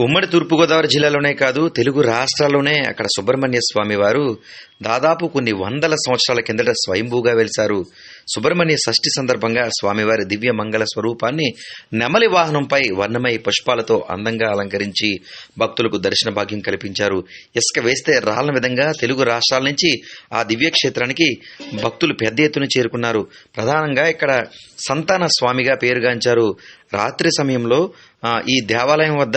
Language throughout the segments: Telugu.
ఉమ్మడి తూర్పుగోదావరి జిల్లాలోనే కాదు తెలుగు రాష్ట్రాల్లోనే అక్కడ సుబ్రహ్మణ్య స్వామి వారు దాదాపు కొన్ని వందల సంవత్సరాల కిందట స్వయంభూగా వెలిశారు. సుబ్రహ్మణ్య షష్ఠి సందర్భంగా స్వామివారి దివ్య మంగళ స్వరూపాన్ని నెమలి వాహనంపై వర్ణమయ పుష్పాలతో అందంగా అలంకరించి భక్తులకు దర్శన భాగ్యం కల్పించారు. ఇసుక వేస్తే రాళ్ళ విధంగా తెలుగు రాష్ట్రాల నుంచి ఆ దివ్య క్షేత్రానికి భక్తులు పెద్ద ఎత్తున చేరుకున్నారు. ప్రధానంగా ఇక్కడ సంతాన స్వామిగా పేరుగాంచారు. రాత్రి సమయంలో ఈ దేవాలయం వద్ద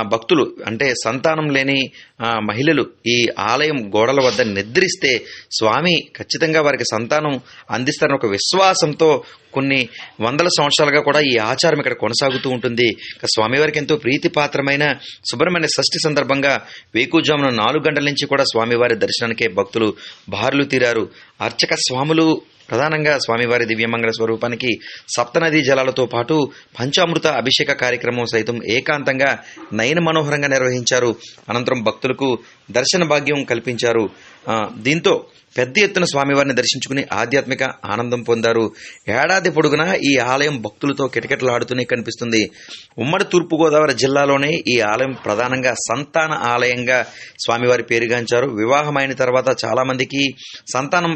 భక్తులు అంటే సంతానం లేని మహిళలు ఈ ఆలయం గోడల వద్ద నిద్రిస్తే స్వామి ఖచ్చితంగా వారికి సంతానం అందిస్తారని ఒక విశ్వాసంతో కొన్ని వందల సంవత్సరాలుగా కూడా ఈ ఆచారం ఇక్కడ కొనసాగుతూ ఉంటుంది. స్వామివారికి ఎంతో ప్రీతిపాత్రమైన సుబ్రహ్మణ్య షష్ఠి సందర్భంగా వేకుజామున నాలుగు గంటల నుంచి కూడా స్వామివారి దర్శనానికే భక్తులు బారులు తీరారు. అర్చక స్వాములు ప్రధానంగా స్వామివారి దివ్యమంగళ స్వరూపానికి సప్తనదీ జలాలతో పాటు పంచామృత అభిషేక కార్యక్రమం సైతం ఏకాంతంగా నయన మనోహరంగా నిర్వహించారు. అనంతరం భక్తులకు దర్శన భాగ్యం కల్పించారు. దీంతో పెద్ద ఎత్తున స్వామివారిని దర్శించుకుని ఆధ్యాత్మిక ఆనందం పొందారు. ఏడాది పొడుగునా ఈ ఆలయం భక్తులతో కిటకిటలాడుతూనే కనిపిస్తుంది. ఉమ్మడి తూర్పుగోదావరి జిల్లాలోనే ఈ ఆలయం ప్రధానంగా సంతాన ఆలయంగా స్వామివారి పేరుగాంచారు. వివాహమైన తర్వాత చాలామందికి సంతానం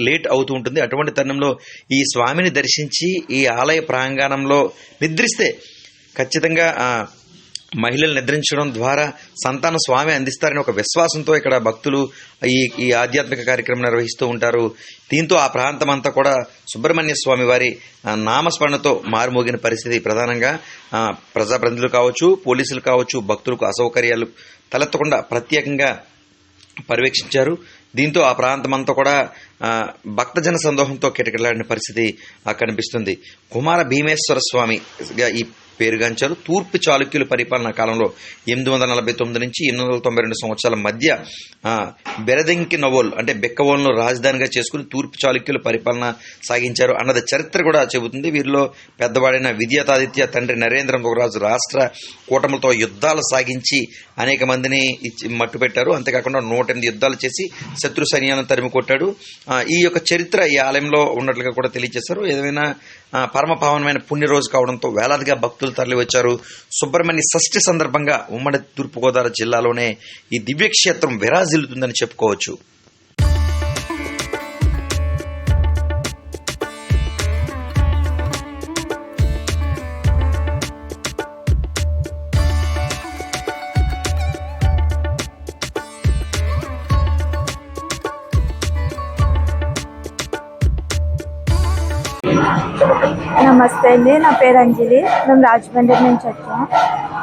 లేట్ అవుతూ ఉంటుంది. అటువంటి తరుణంలో ఈ స్వామిని దర్శించి ఈ ఆలయ ప్రాంగణంలో నిద్రిస్తే ఖచ్చితంగా మహిళలు నిద్రించడం ద్వారా సంతాన స్వామి అందిస్తారని ఒక విశ్వాసంతో ఇక్కడ భక్తులు ఈ ఈ ఆధ్యాత్మిక కార్యక్రమం నిర్వహిస్తూ ఉంటారు. దీంతో ఆ ప్రాంతం అంతా కూడా సుబ్రహ్మణ్య స్వామి వారి నామస్మరణతో మారుమోగిన పరిస్థితి ప్రధానంగా. ప్రజాప్రతినిధులు కావచ్చు పోలీసులు కావచ్చు భక్తులకు అసౌకర్యాలు తలెత్తకుండా ప్రత్యేకంగా పర్యవేక్షించారు. దీంతో ఆ ప్రాంతం అంతా కూడా భక్తజన సందోహంతో కిటకిటలాడిన పరిస్థితి కనిపిస్తుంది. కుమార భీమేశ్వర స్వామిగా ఈ పేరుగాంచారు. తూర్పు చాళుక్యుల పరిపాలనా కాలంలో ఎనిమిది వందల నలభై తొమ్మిది నుంచి ఎనిమిది వందల తొంభై రెండు సంవత్సరాల మధ్య ఆ, బెరదెంకి నవోల్ అంటే బెక్కవోల్ను రాజధానిగా చేసుకుని తూర్పు చాళుక్యుల పరిపాలన సాగించారు అన్నది చరిత్ర కూడా చెబుతుంది. వీరిలో పెద్దవాడైన విద్యాతాదిత్య తండ్రి నరేంద్ర రాజు రాష్ట్ర కూటములతో యుద్ధాలు సాగించి అనేక మందిని మట్టుపెట్టారు. అంతేకాకుండా నూట ఎనిమిది యుద్ధాలు చేసి శత్రు సైన్యాలను తరిమి కొట్టాడు. ఈ యొక్క చరిత్ర ఈ ఆలయంలో ఉన్నట్లుగా కూడా తెలియజేశారు. ఏదైనా పరమ పావనమైన పుణ్య రోజు కావడంతో వేలాదిగా భక్తులు తరలివచ్చారు. సుబ్రహ్మణ్య షష్ఠి సందర్భంగా ఉమ్మడి తూర్పుగోదావరి జిల్లాలోనే ఈ దివ్యక్షేత్రం విరాజిల్లుతుందని చెప్పుకోవచ్చు. నమస్తే అండి. నా పేరు అంజలి. మేము రాజమండ్రి నుంచి వచ్చాము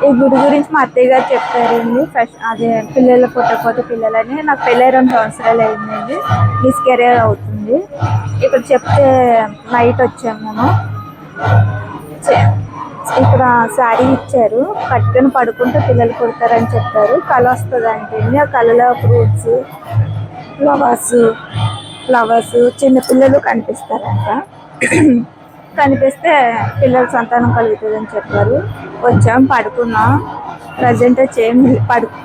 ఈ గుడి గురించి మా అత్తయ్య గారు చెప్పారండి. ఫస్ట్ అదే పిల్లలు పుట్టకపోతే పిల్లలని. నాకు పెళ్ళి రెండు సంవత్సరాలు అయిందండి. మిస్ కెరియర్ అవుతుంది. ఇక్కడ చెప్తే నైట్ వచ్చాము మేము. ఇక్కడ శారీ ఇచ్చారు. కట్టుకుని పడుకుంటే పిల్లలు పుడతారని చెప్పారు. కళ వస్తుంది అంటే ఆ కళలో ఫ్రూట్స్ ఫ్లవర్స్ ఫ్లవర్స్ చిన్నపిల్లలు కనిపిస్తారంట. కనిపిస్తే పిల్లల సంతానం కలుగుతుందని చెప్పారు. వచ్చాం పడుకున్నాం. ప్రజెంట్ చేయం పడుకు